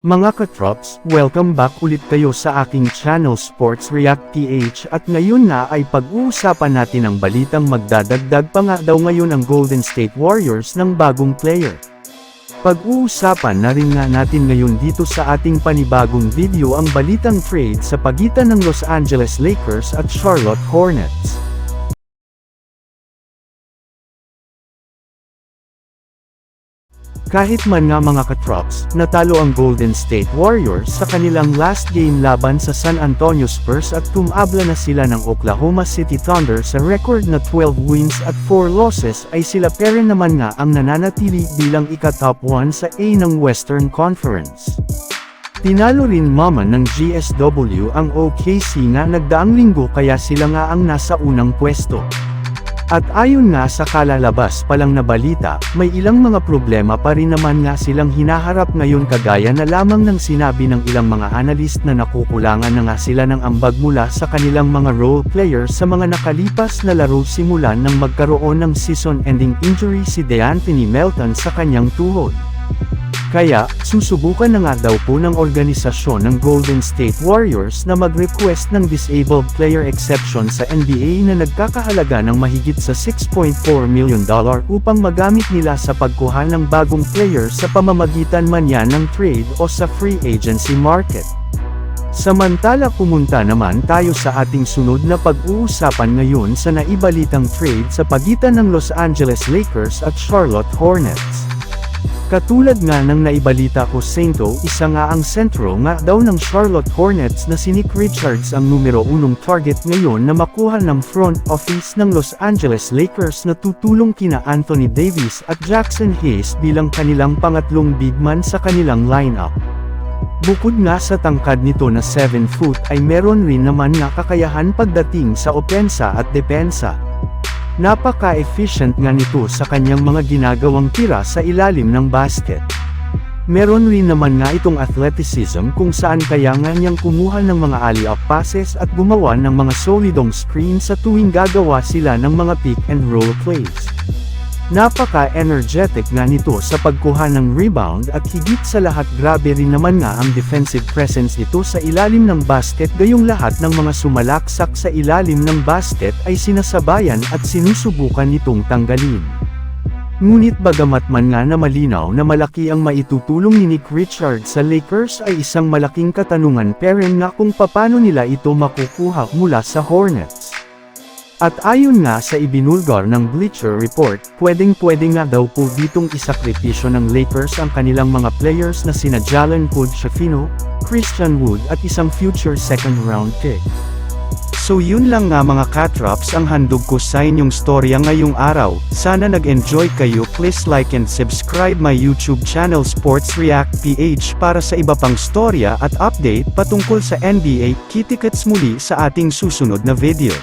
Mga katrops, welcome back ulit kayo sa aking channel Sports React PH at ngayon na ay pag-uusapan natin ang balitang magdadagdag pa nga daw ngayon ang Golden State Warriors ng bagong player. Pag-uusapan na rin nga natin ngayon dito sa ating panibagong video ang balitang trade sa pagitan ng Los Angeles Lakers at Charlotte Hornets. Kahit man nga mga katrops, natalo ang Golden State Warriors sa kanilang last game laban sa San Antonio Spurs at tumabla na sila ng Oklahoma City Thunder sa record na 12 wins at 4 losses ay sila pa rin naman nga ang nananatili bilang ika-top 1 sa A ng Western Conference. Tinalo rin maman ng GSW ang OKC nga nagdaang linggo kaya sila nga ang nasa unang pwesto. At ayon nga sa kalalabas palang na balita, may ilang mga problema pa rin naman nga silang hinaharap ngayon kagaya na lamang ng sinabi ng ilang mga analyst na nakukulangan na nga sila ng ambag mula sa kanilang mga role players sa mga nakalipas na laro simulan nang magkaroon ng season-ending injury si DeAnthony Melton sa kanyang tuhod. Kaya, susubukan na nga daw po ng organisasyon ng Golden State Warriors na mag-request ng disabled player exception sa NBA na nagkakahalaga ng mahigit sa $6.4 million upang magamit nila sa pagkuha ng bagong player sa pamamagitan man yan ng trade o sa free agency market. Samantala pumunta naman tayo sa ating sunod na pag-uusapan ngayon sa naibalitang trade sa pagitan ng Los Angeles Lakers at Charlotte Hornets. Katulad nga ng naibalita ko Sainto, isa nga ang sentro nga daw ng Charlotte Hornets na si Nick Richards ang numero unong target ngayon na makuha ng front office ng Los Angeles Lakers na tutulong kina Anthony Davis at Jackson Hayes bilang kanilang pangatlong big man sa kanilang lineup. Bukod nga sa tangkad nito na 7 foot ay meron rin naman nga kakayahan pagdating sa opensa at depensa. Napaka-efficient nga nito sa kanyang mga ginagawang tira sa ilalim ng basket. Meron rin naman nga itong athleticism kung saan kaya nga niyang kumuha ng mga alley-oop passes at gumawa ng mga solidong screen sa tuwing gagawa sila ng mga pick and roll plays. Napaka-energetic nga nito sa pagkuha ng rebound at higit sa lahat grabe rin naman nga ang defensive presence nito sa ilalim ng basket gayong lahat ng mga sumalaksak sa ilalim ng basket ay sinasabayan at sinusubukan nitong tanggalin. Ngunit bagamat man nga na malinaw na malaki ang maitutulong ni Nick Richards sa Lakers ay isang malaking katanungan pa rin nga kung papano nila ito makukuha mula sa Hornets. At ayon nga sa ibinulgar ng Bleacher Report, pwedeng-pwede nga daw po ditong isakripisyo ng Lakers ang kanilang mga players na sina Jalen Hood Shafino, Christian Wood at isang future second round pick. So yun lang nga mga katrops ang handog ko sa inyong storya ngayong araw, sana nag-enjoy kayo please like and subscribe my YouTube channel Sports React PH para sa iba pang storya at update patungkol sa NBA, kitikets muli sa ating susunod na video.